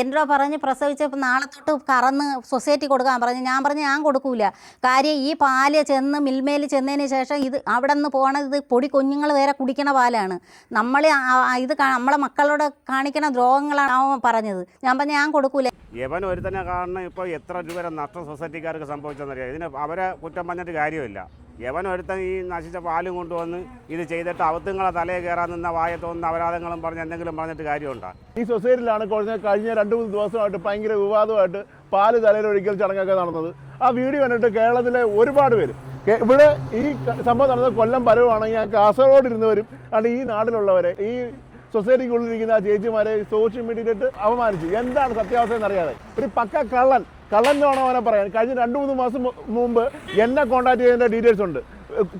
എന്നോട് പറഞ്ഞ് പ്രസവിച്ചപ്പോൾ നാളെ തൊട്ട് കറന്ന് സൊസൈറ്റി കൊടുക്കാൻ പറഞ്ഞു. ഞാൻ പറഞ്ഞു ഞാൻ കൊടുക്കൂല. കാര്യം ഈ പാൽ ചെന്ന് മിൽമയിൽ ചെന്നതിന് ശേഷം ഇത് അവിടെ നിന്ന് പോണത് ഇത് പൊടി കുഞ്ഞുങ്ങൾ വരെ കുടിക്കണ പാലാണ്. നമ്മൾ ഇത് നമ്മളെ മക്കളോട് കാണിക്കണ ദ്രോഹങ്ങളാണ് അവൻ പറഞ്ഞത്. ഞാൻ പറഞ്ഞു ഞാൻ കൊടുക്കൂല. യവൻ ഒരുത്തനെ കാരണം ഇപ്പോൾ എത്ര രൂപ നഷ്ടം സൊസൈറ്റിക്കാർക്ക് സംഭവിച്ചെന്നറിയാം. ഇതിന് അവരെ കുറ്റം പറഞ്ഞിട്ട് കാര്യമില്ല. യവൻ ഒരുത്തൻ ഈ നശിച്ച പാലും കൊണ്ടുവന്ന് ഇത് ചെയ്തിട്ട് അവത്തുങ്ങളെ തലയെ കയറാൻ നിന്ന വായ അപരാധങ്ങളും പറഞ്ഞ് എന്തെങ്കിലും പറഞ്ഞിട്ട് കാര്യമുണ്ടോ? ഈ സൊസൈറ്റിയിലാണ് കഴിഞ്ഞ കഴിഞ്ഞ രണ്ട് മൂന്ന് ദിവസമായിട്ട് ഭയങ്കര വിവാദമായിട്ട് പാൽ തലയിൽ ഒഴിക്കൽ ചടങ്ങൊക്കെ നടന്നത്. ആ വീഡിയോ കണ്ടിട്ട് കേരളത്തിലെ ഒരുപാട് പേര് ഇവിടെ ഈ സംഭവം നടന്നത് കൊല്ലം പരവുകയാണെങ്കിൽ ഞാൻ കാസർഗോഡ് ഇരുന്നവരും ആണ് ഈ നാട്ടിലുള്ളവരെ. ഈ സൊസൈറ്റിക്കുള്ളിലിരിക്കുന്ന ആ ചേച്ചിമാരെ സോഷ്യൽ മീഡിയയിലിട്ട് അപമാനിച്ചു. എന്താണ് സത്യാവസ്ഥ എന്നറിയാതെ ഒരു പക്ക കള്ളൻ കള്ളൻ വേണം അവനെ പറയാൻ? കഴിഞ്ഞ രണ്ട് മൂന്ന് മാസം മുമ്പ് എന്നെ കോൺടാക്ട് ചെയ്തതിന്റെ ഡീറ്റെയിൽസ് ഉണ്ട്.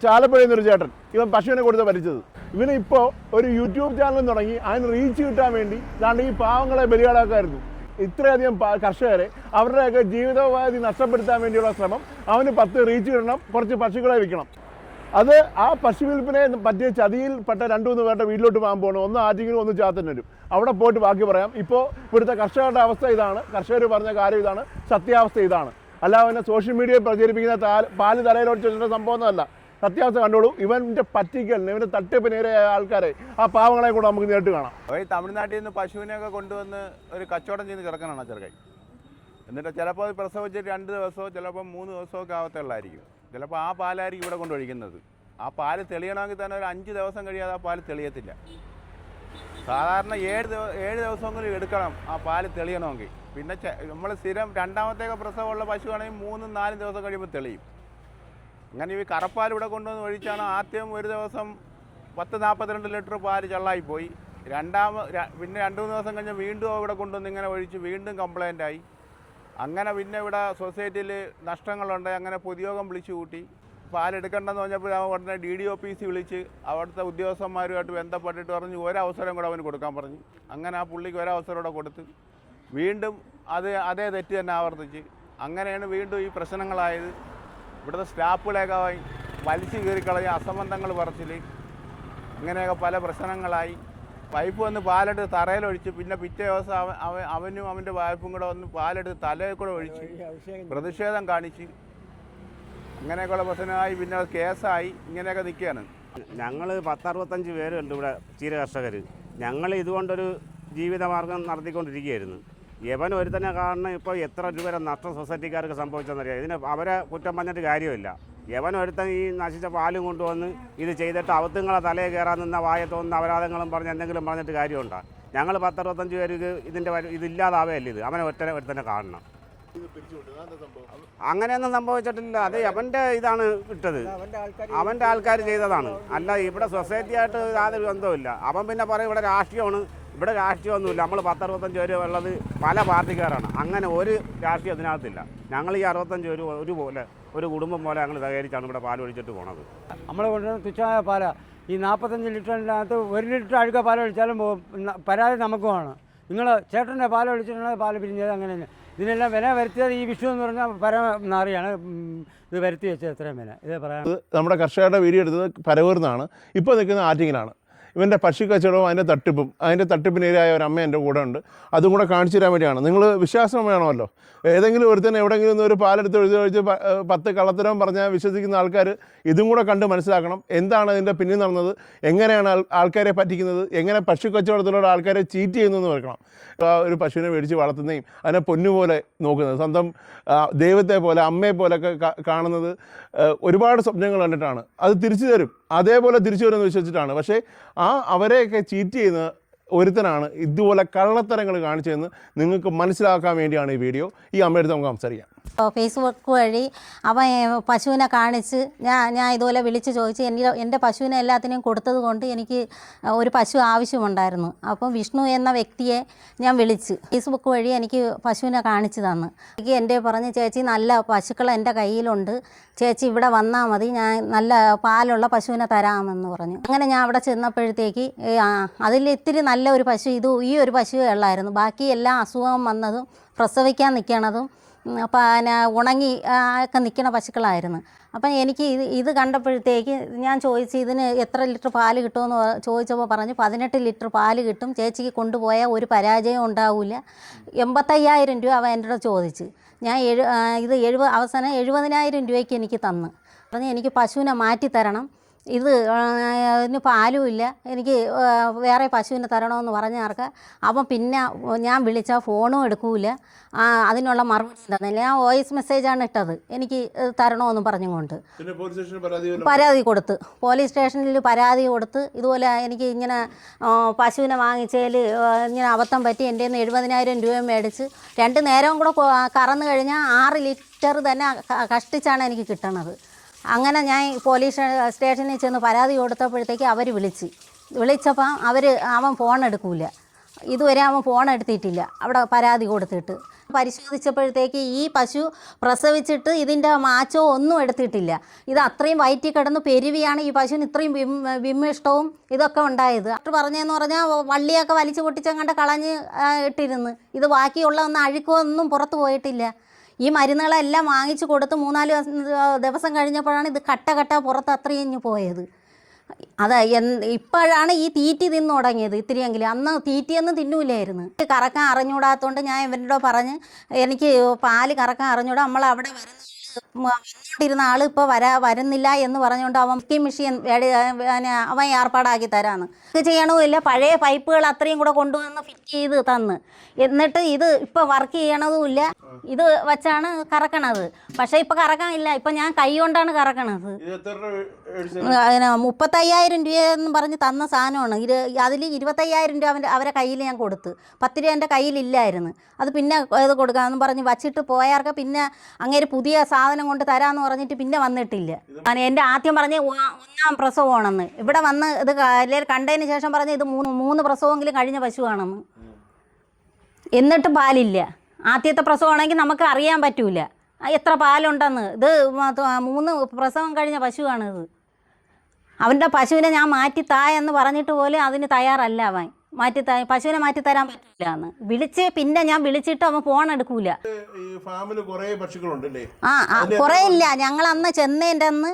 ചാലപ്പുഴയിൽ നിന്നൊരു ചേട്ടൻ. ഇവൻ പശുവിനെ കൊടുത്ത് ഭരിച്ചത് ഇവന് ഇപ്പോൾ ഒരു യൂട്യൂബ് ചാനൽ തുടങ്ങി. അതിന് റീച്ച് കിട്ടാൻ വേണ്ടി ദാണ്ട് ഈ പാവങ്ങളെ ബലിയാടാക്കായിരുന്നു. ഇത്രയധികം കർഷകരെ അവരുടെയൊക്കെ ജീവിതോപാധി നഷ്ടപ്പെടുത്താൻ വേണ്ടിയുള്ള ശ്രമം. അവന് പത്ത് റീച്ച് കിട്ടണം. കുറച്ച് പശുക്കളെ വിൽക്കണം. അത് ആ പശു വിൽപ്പനെ പറ്റിയ ചതിയിൽ പെട്ട രണ്ടു മൂന്ന് പേരുടെ വീട്ടിലോട്ട് പോകാൻ പോകണം. ഒന്ന് ആറ്റിങ്ങിനും ഒന്ന് ചാത്തന്നൂരും. അവിടെ പോയിട്ട് ബാക്കി പറയാം. ഇപ്പോൾ ഇവിടുത്തെ കർഷകരുടെ അവസ്ഥ ഇതാണ്. കർഷകർ പറഞ്ഞ കാര്യം ഇതാണ്. സത്യാവസ്ഥ ഇതാണ്. അല്ലാതെ പിന്നെ സോഷ്യൽ മീഡിയയിൽ പ്രചരിപ്പിക്കുന്ന താൽ പാൽ തലയിലൊടിച്ചിട്ടുള്ള സംഭവമൊന്നുമല്ല സത്യാവസ്ഥ കണ്ടോളൂ. ഇവന്റെ പറ്റിക്കലിന് ഇവന്റെ തട്ടിപ്പിനേരായ ആൾക്കാരെ ആ പാവങ്ങളെ കൂടെ നമുക്ക് നേരിട്ട് കാണാം. തമിഴ്നാട്ടിൽ നിന്ന് പശുവിനെയൊക്കെ കൊണ്ടുവന്ന് ഒരു കച്ചവടം ചെയ്ത് കിടക്കണതാണ് ആ ചെറുക്കൻ? എന്നിട്ട് ചിലപ്പോൾ പ്രസവിച്ചിട്ട് രണ്ട് ദിവസമോ ചിലപ്പോൾ മൂന്ന് ദിവസമോ ഒക്കെ ആവത്തുള്ളായിരിക്കും ചിലപ്പോൾ ആ പാലായിരിക്കും ഇവിടെ കൊണ്ടൊഴിക്കുന്നത് ആ പാൽ തെളിയണമെങ്കിൽ തന്നെ ഒരു അഞ്ച് ദിവസം കഴിയാതെ ആ പാൽ തെളിയത്തില്ല. സാധാരണ ഏഴ് ഏഴ് ദിവസമെങ്കിലും എടുക്കണം. ആ പാൽ തെളിയണമെങ്കിൽ. പിന്നെ നമ്മൾ സ്ഥിരം രണ്ടാമത്തെ പ്രസവമുള്ള പശുവാണെങ്കിൽ മൂന്നും നാലും ദിവസം കഴിയുമ്പോൾ തെളിയും. അങ്ങനെ ഈ കറപ്പാൽ ഇവിടെ കൊണ്ടുവന്ന് ഒഴിച്ചാണ് ആദ്യം ഒരു ദിവസം പത്ത് നാൽപ്പത്തിരണ്ട് ലിറ്റർ പാൽ ചള്ളായിപ്പോയി രണ്ടാമ പിന്നെ രണ്ട് മൂന്ന് ദിവസം കഴിഞ്ഞ് വീണ്ടും ഇവിടെ കൊണ്ടുവന്ന് ഇങ്ങനെ ഒഴിച്ച് വീണ്ടും കംപ്ലൈന്റ് ആയി അങ്ങനെ പിന്നെ ഇവിടെ സൊസൈറ്റിയിൽ നഷ്ടങ്ങളുണ്ട്. അങ്ങനെ പൊതുയോഗം വിളിച്ചു കൂട്ടി. പാലെടുക്കണ്ടെന്ന് പറഞ്ഞപ്പോൾ അവൻ ഉടനെ ഡി ഡി ഓഫീസിൽ വിളിച്ച് അവിടുത്തെ ഉദ്യോഗസ്ഥന്മാരുമായിട്ട് ബന്ധപ്പെട്ടിട്ട് പറഞ്ഞു ഒരവസരം കൂടെ അവന് കൊടുക്കാൻ പറഞ്ഞു. അങ്ങനെ ആ പുള്ളിക്ക് ഒരവസരം കൂടെ കൊടുത്ത് വീണ്ടും അത് അതേ തെറ്റ് തന്നെ ആവർത്തിച്ച്. അങ്ങനെയാണ് വീണ്ടും ഈ പ്രശ്നങ്ങളായത്. ഇവിടുത്തെ സ്റ്റാഫുകളെയൊക്കെ വലിച്ചു കീറിക്കളഞ്ഞ് അസംബന്ധങ്ങൾ പറച്ചിൽ ഇങ്ങനെയൊക്കെ പല പ്രശ്നങ്ങളായി. പൈപ്പ് വന്ന് പാലെടുത്ത് തറയിലൊഴിച്ച് പിന്നെ പിറ്റേ ദിവസം അവൻ അവൻ അവനും അവന്റെ വൈഫും കൂടെ വന്ന് പാലെടുത്ത് തലയിൽ കൂടെ ഒഴിച്ച് പ്രതിഷേധം കാണിച്ച് അങ്ങനെയൊക്കെയുള്ള പ്രശ്നമായി പിന്നെ കേസായി ഇങ്ങനെയൊക്കെ നിൽക്കുകയാണ്. ഞങ്ങൾ പത്തറുപത്തഞ്ച് പേരുണ്ട് ഇവിടെ ക്ഷീര കർഷകർ ഞങ്ങൾ ഇതുകൊണ്ടൊരു ജീവിതമാർഗം നടത്തിക്കൊണ്ടിരിക്കുകയായിരുന്നു. യവൻ തന്നെ കാരണം ഇപ്പോൾ എത്ര രൂപ നഷ്ടം സൊസൈറ്റിക്കാർക്ക് സംഭവിച്ചെന്നറിയാം. ഇതിന് അവരെ കുറ്റം പറഞ്ഞിട്ട് കാര്യമില്ല. യവൻ ഒരുത്തൻ ഈ നശിച്ച പാലും കൊണ്ടുവന്ന് ഇത് ചെയ്തിട്ട് അവത്തുങ്ങളെ തലയിൽ കയറാൻ നിന്ന വായ അപരാധങ്ങളും പറഞ്ഞ് എന്തെങ്കിലും പറഞ്ഞിട്ട് കാര്യമുണ്ടോ? ഞങ്ങൾ പത്തറുപത്തഞ്ച് പേർക്ക് ഇതിന്റെ ഇതില്ലാതാവേ ഇതില്ലാതാവുകയല്ല ഇത്? അവനെ ഒറ്റ ഒരുത്തനെ കാണണം. അങ്ങനെയൊന്നും സംഭവിച്ചിട്ടില്ല. അത് അവന്റെ ഇതാണ് ഇട്ടത്. അവന്റെ ആൾക്കാർ ചെയ്തതാണ്. അല്ല ഇവിടെ സൊസൈറ്റി ആയിട്ട് യാതൊരു ബന്ധവുമില്ല. അവൻ പിന്നെ പറയും ഇവിടെ രാഷ്ട്രീയമാണ്. ഇവിടെ രാഷ്ട്രീയമൊന്നുമില്ല. നമ്മൾ പത്തറുപത്തഞ്ച് പേര് ഉള്ളത് പല പാർട്ടിക്കാരാണ്. അങ്ങനെ ഒരു രാഷ്ട്രീയം അതിനകത്തില്ല. ഞങ്ങൾ ഈ അറുപത്തഞ്ച് പേര് ഒരുപോലെ ഒരു കുടുംബം പോലെ ഞങ്ങൾ സഹകരിച്ചാണ് ഇവിടെ പാൽ ഒഴിച്ചിട്ട് പോണത്. നമ്മൾ കൊണ്ടുവരുന്ന തുച്ഛമായ പാല. ഈ നാൽപ്പത്തഞ്ച് ലിറ്ററിനകത്ത് ഒരു ലിറ്റർ അഴുക്ക പാൽ ഒഴിച്ചാലും പരാതി നമുക്കുമാണ് നിങ്ങൾ ചേട്ടന്റെ പാൽ ഒഴിച്ചിട്ടുണ്ടെങ്കിൽ പാൽ പിരിഞ്ഞത് അങ്ങനെ തന്നെ. ഇതിനെല്ലാം വില വരുത്തിയത് ഈ വിഷു എന്ന് പറഞ്ഞാൽ പരമാറിയാണ് ഇത് വരുത്തി വെച്ചത് എത്രയും വില. ഇത് പറയാം. നമ്മുടെ കർഷകരുടെ വീഡിയോ എടുത്തത് പരവൂർന്നാണ് ഇപ്പോൾ നിൽക്കുന്ന ആറ്റിങ്ങിലാണ്. ഇവന്റെ പശു കച്ചവടവും അതിന്റെ തട്ടിപ്പും അതിന്റെ തട്ടിപ്പിനിരയായ ഒരു അമ്മ എന്റെ കൂടെ ഉണ്ട്. അതും കൂടെ കാണിച്ചു തരാൻ വേണ്ടിയാണ്. നിങ്ങൾ വിശ്വാസം വേണമല്ലോ. ഏതെങ്കിലും ഒരുത്തൻ എവിടെയെങ്കിലും ഒരു പാലെടുത്ത് എഴുതി ഒഴിച്ച് പത്ത് കള്ളത്തരം പറഞ്ഞാൽ വിശ്വസിക്കുന്ന ആൾക്കാർ ഇതും കൂടെ കണ്ട് മനസ്സിലാക്കണം. എന്താണ് അതിന്റെ പിന്നിൽ നടന്നത്? എങ്ങനെയാണ് ആൾക്കാരെ പറ്റിക്കുന്നത്? എങ്ങനെ പശു കച്ചവടത്തിലൂടെ ആൾക്കാരെ ചീറ്റ് ചെയ്യുന്നു എന്ന് നോക്കണം ഒരു പശുവിനെ മേടിച്ച് വളർത്തുന്നതും അതിനെ പൊന്നുപോലെ നോക്കുന്നത്. സ്വന്തം ദൈവത്തെ പോലെ അമ്മയെ പോലെയൊക്കെ കാണുന്നത് ഒരുപാട് സ്വപ്നങ്ങൾ കണ്ടിട്ടാണ്. അത് തിരിച്ചു തരും. അതേപോലെ തിരിച്ചു വരുമെന്ന് വിശ്വസിച്ചിട്ടാണ്. പക്ഷേ ആ അവരെയൊക്കെ ചീറ്റ് ചെയ്യുന്ന ഒരുത്തനാണ് ഇതുപോലെ കള്ളത്തരങ്ങൾ കാണിച്ചതെന്ന് നിങ്ങൾക്ക് മനസ്സിലാക്കാൻ വേണ്ടിയാണ് ഈ വീഡിയോ. ഈ അമ്മയെടുത്ത് നമുക്ക് സംസാരിക്കാം. ഫേസ്ബുക്ക് വഴി അവ പശുവിനെ കാണിച്ച് ഞാൻ ഞാൻ ഇതുപോലെ വിളിച്ച് ചോദിച്ച് എന്റെ എന്റെ പശുവിനെ എല്ലാത്തിനെയും കൊടുത്തത് കൊണ്ട് എനിക്ക് ഒരു പശു ആവശ്യമുണ്ടായിരുന്നു. അപ്പം വിഷ്ണു എന്ന വ്യക്തിയെ ഞാൻ വിളിച്ച് ഫേസ്ബുക്ക് വഴി എനിക്ക് പശുവിനെ കാണിച്ചു തന്നു. എനിക്ക് എന്റെ പറഞ്ഞ് ചേച്ചി നല്ല പശുക്കൾ എന്റെ കയ്യിലുണ്ട്. ചേച്ചി ഇവിടെ വന്നാൽ മതി. ഞാൻ നല്ല പാലുള്ള പശുവിനെ തരാമെന്ന് പറഞ്ഞു. അങ്ങനെ ഞാൻ അവിടെ ചെന്നപ്പോഴത്തേക്ക് അതിൽ ഇത്തിരി നല്ല ഒരു പശു ഇത് ഈ ഒരു പശുവേ ഉള്ളായിരുന്നു. ബാക്കി എല്ലാ അസുഖം വന്നതും പ്രസവിക്കാൻ നിൽക്കണതും പിന്നെ ഉണങ്ങി ഒക്കെ നിൽക്കുന്ന പശുക്കളായിരുന്നു. അപ്പം എനിക്ക് ഇത് ഇത് കണ്ടപ്പോഴത്തേക്ക് ഞാൻ ചോദിച്ചു ഇതിന് എത്ര ലിറ്റർ പാൽ കിട്ടുമെന്ന് ചോദിച്ചപ്പോൾ പറഞ്ഞു പതിനെട്ട് ലിറ്റർ പാൽ കിട്ടും. ചേച്ചിക്ക് കൊണ്ടുപോയാൽ ഒരു പരാജയം ഉണ്ടാവില്ല എൺപത്തയ്യായിരം രൂപ അവൻ എന്റെ ചോദിച്ച്. ഞാൻ എഴു ഇത് എഴുപത് അവസാനം എഴുപതിനായിരം രൂപയ്ക്ക് എനിക്ക് തന്നു. പറഞ്ഞ് എനിക്ക് പശുവിനെ മാറ്റി തരണം ഇത് അതിന് പാലുമില്ല. പാലും എനിക്ക് വേറെ പശുവിനെ തരണമെന്ന് പറഞ്ഞാർക്ക് അവൻ പിന്നെ ഞാൻ വിളിച്ചാൽ ഫോണും എടുക്കൂല. അതിനുള്ള മറുപടി തന്നില്ല ഞാൻ വോയിസ് മെസ്സേജാണ് ഇട്ടത്. എനിക്ക് തരണമെന്ന് പറഞ്ഞുകൊണ്ട്. പരാതി കൊടുത്ത്. പോലീസ് സ്റ്റേഷനിൽ പരാതി കൊടുത്ത് ഇതുപോലെ എനിക്ക് ഇങ്ങനെ പശുവിനെ വാങ്ങിച്ചതിൽ ഇങ്ങനെ അബദ്ധം പറ്റി എന്റെ നിന്ന് എഴുപതിനായിരം രൂപ മേടിച്ച് രണ്ട് നേരവും കൂടെ കറന്നു കഴിഞ്ഞാൽ ആറ് ലിറ്റർ തന്നെ കഷ്ടിച്ചാണ് എനിക്ക് കിട്ടണത്. അങ്ങനെ ഞാൻ പോലീസ് സ്റ്റേഷനിൽ ചെന്ന് പരാതി കൊടുത്തപ്പോഴത്തേക്ക് അവർ വിളിച്ച്. വിളിച്ചപ്പം അവർ അവൻ ഫോൺ എടുക്കൂല. ഇതുവരെ അവൻ ഫോൺ എടുത്തിട്ടില്ല. അവിടെ പരാതി കൊടുത്തിട്ട്. പരിശോധിച്ചപ്പോഴത്തേക്ക് ഈ പശു പ്രസവിച്ചിട്ട് ഇതിന്റെ മാച്ചോ ഒന്നും എടുത്തിട്ടില്ല. ഇത് അത്രയും വയറ്റി കിടന്ന് പെരുവിയാണ് ഈ പശുവിന് ഇത്രയും വിമ്മിഷ്ടവും ഇതൊക്കെ ഉണ്ടായത്. ഡോക്ടർ പറഞ്ഞതെന്ന് പറഞ്ഞാൽ വള്ളിയൊക്കെ വലിച്ചു പൊട്ടിച്ചങ്ങണ്ട് കളഞ്ഞ് ഇട്ടിരുന്ന്. ഇത് ബാക്കിയുള്ള ഒന്നും അഴുക്കോ ഒന്നും പുറത്ത് പോയിട്ടില്ല. ഈ മരുന്നുകളെല്ലാം വാങ്ങിച്ചു കൊടുത്ത് മൂന്നാൽ ദിവസം- കഴിഞ്ഞപ്പോഴാണ് ഇത് കട്ട കട്ട പുറത്ത് അത്രയും പോയത്. അത് ഇപ്പോഴാണ് ഈ തീറ്റി തിന്നു തുടങ്ങിയത് ഇത്തിരിയെങ്കിലും. അന്ന് തീറ്റിയൊന്നും തിന്നൂലായിരുന്നു. കറക്കാൻ അറിഞ്ഞൂടാത്തതുകൊണ്ട് ഞാൻ ഇവരുടെ പറഞ്ഞ് എനിക്ക് പാൽ കറക്കാൻ അറിഞ്ഞൂടാ നമ്മൾ അവിടെ വരുന്ന വന്നുകൊണ്ടിരുന്ന ആൾ ഇപ്പോൾ വരാ വരുന്നില്ല എന്ന് പറഞ്ഞുകൊണ്ട് അവൻ മെഷീൻ അവൻ ഏർപ്പാടാക്കി തരാന്ന്. ഇത് ചെയ്യണമില്ല പഴയ പൈപ്പുകൾ അത്രയും കൂടെ കൊണ്ടുവന്ന് ഫിറ്റ് ചെയ്ത് തന്ന്. എന്നിട്ട് ഇത് ഇപ്പോൾ വർക്ക് ചെയ്യണതുമില്ല. ഇത് വെച്ചാണ് കറക്കണത്. പക്ഷേ ഇപ്പോൾ കറക്കാനില്ല. ഇപ്പം ഞാൻ കൈ കൊണ്ടാണ് കറക്കണത്. അതിന് മുപ്പത്തയ്യായിരം രൂപയെന്ന് പറഞ്ഞ് തന്ന സാധനമാണ്. ഇരു അതിൽ ഇരുപത്തയ്യായിരം രൂപ അവന്റെ അവരെ കയ്യിൽ ഞാൻ കൊടുത്ത്. പത്ത് രൂപ എന്റെ കയ്യിലില്ലായിരുന്നു. അത് പിന്നെ ഇത് കൊടുക്കാമെന്ന് പറഞ്ഞ് വച്ചിട്ട് പോയാർക്ക് പിന്നെ അങ്ങേര് പുതിയ സാധനം കൊണ്ട് തരാമെന്ന് പറഞ്ഞിട്ട് പിന്നെ വന്നിട്ടില്ല. എന്റെ ആദ്യം പറഞ്ഞ് ഒന്നാം പ്രസവമാണെന്ന്. ഇവിടെ വന്ന് ഇത് കണ്ടതിന് ശേഷം പറഞ്ഞ് ഇത് മൂന്ന് മൂന്ന് പ്രസവമെങ്കിലും കഴിഞ്ഞ പശുവാണെന്ന്. എന്നിട്ട് പാലില്ല. ആദ്യത്തെ പ്രസവമാണെങ്കിൽ നമുക്ക് അറിയാൻ പറ്റൂല. എത്ര പാലുണ്ടെന്ന്. ഇത് മൂന്ന് പ്രസവം കഴിഞ്ഞ പശുവാണിത്. അവന്റെ പശുവിനെ ഞാൻ മാറ്റി താ എന്ന് പറഞ്ഞിട്ട് പോലും അതിന് തയ്യാറല്ല അവൻ. മാറ്റി പശുവിനെ മാറ്റി തരാൻ പറ്റില്ല എന്ന് വിളിച്ച് പിന്നെ ഞാൻ വിളിച്ചിട്ട് അവൻ ഫോൺ എടുക്കൂല. ആ കുറേ ഇല്ല. ഞങ്ങൾ അന്ന് ചെന്നതിന്റെ അന്ന്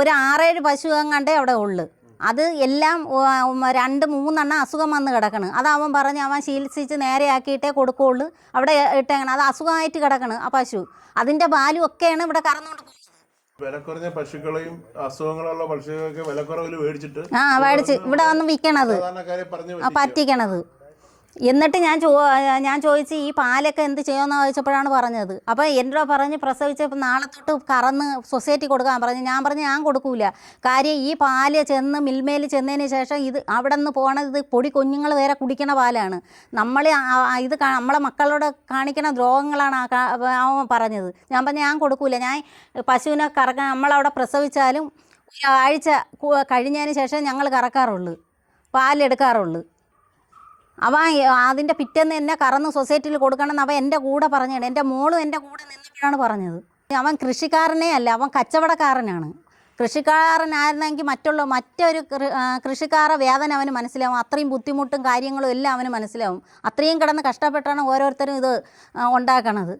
ഒരു ആറേഴ് പശു എങ്ങാണ്ടേ അവിടെ ഉള്ളു. അത് എല്ലാം രണ്ട് മൂന്നെണ്ണം അസുഖം വന്ന് കിടക്കണ്. അത് അവൻ പറഞ്ഞ് അവൻ ചികിത്സിച്ച് നേരെയാക്കിയിട്ടേ കൊടുക്കുള്ളൂ. അവിടെ ഇട്ടേക്കണം. അത് അസുഖമായിട്ട് കിടക്കണ് ആ പശു. അതിന്റെ പാലും ഒക്കെയാണ് ഇവിടെ കറന്നുകൊണ്ട് പോകുന്നത് വില കുറഞ്ഞ പശുക്കളെയും അസുഖങ്ങളുള്ള പശുക്കളൊക്കെ വിലക്കുറവിൽ മേടിച്ചിട്ട് ആ മേടിച്ച്. ഇവിടെ വന്ന് വിൽക്കണത് പറ്റിക്കണത്. എന്നിട്ട് ഞാൻ ചോ ഞാൻ ചോദിച്ച് ഈ പാലൊക്കെ എന്ത് ചെയ്യുമെന്ന് ചോദിച്ചപ്പോഴാണ് പറഞ്ഞത്. അപ്പോൾ എന്റെ പറഞ്ഞ് പ്രസവിച്ചപ്പോൾ നാളെ തൊട്ട് കറന്ന് സൊസൈറ്റി കൊടുക്കാൻ പറഞ്ഞു. ഞാൻ പറഞ്ഞു ഞാൻ കൊടുക്കൂല. കാര്യം ഈ പാൽ ചെന്ന് മിൽമേൽ ചെന്നതിന് ശേഷം ഇത് അവിടെ നിന്ന് പോകണത് ഇത് പൊടി കുഞ്ഞുങ്ങൾ വരെ കുടിക്കണ പാലാണ്. നമ്മൾ ഇത് നമ്മളെ മക്കളോട് കാണിക്കണ ദ്രോഹങ്ങളാണ് അവൻ പറഞ്ഞത്. ഞാൻ പറഞ്ഞു ഞാൻ കൊടുക്കൂല. ഞാൻ പശുവിനെ കറക്കാൻ നമ്മളവിടെ പ്രസവിച്ചാലും ഒരാഴ്ച കഴിഞ്ഞതിന് ശേഷം ഞങ്ങൾ കറക്കാറുള്ളൂ. പാലെടുക്കാറുള്ളൂ അവൻ അതിന്റെ പിറ്റേന്ന് എന്നെ കറന്ന് സൊസൈറ്റിയിൽ കൊടുക്കണം അവൻ എന്റെ കൂടെ പറഞ്ഞാണ് എന്റെ മോളും എന്റെ കൂടെ നിന്നിട്ടാണ് പറഞ്ഞത്. അവൻ കൃഷിക്കാരനേ അല്ല അവൻ കച്ചവടക്കാരനാണ്. കൃഷിക്കാരനായിരുന്നെങ്കിൽ മറ്റുള്ള മറ്റൊരു കൃഷിക്കാരെ വേദന അവന് മനസ്സിലാവും. അത്രയും ബുദ്ധിമുട്ടും കാര്യങ്ങളും എല്ലാം അവന് മനസ്സിലാവും. അത്രയും കിടന്ന് കഷ്ടപ്പെട്ടാണ് ഓരോരുത്തരും ഇത് ഉണ്ടാക്കണത്.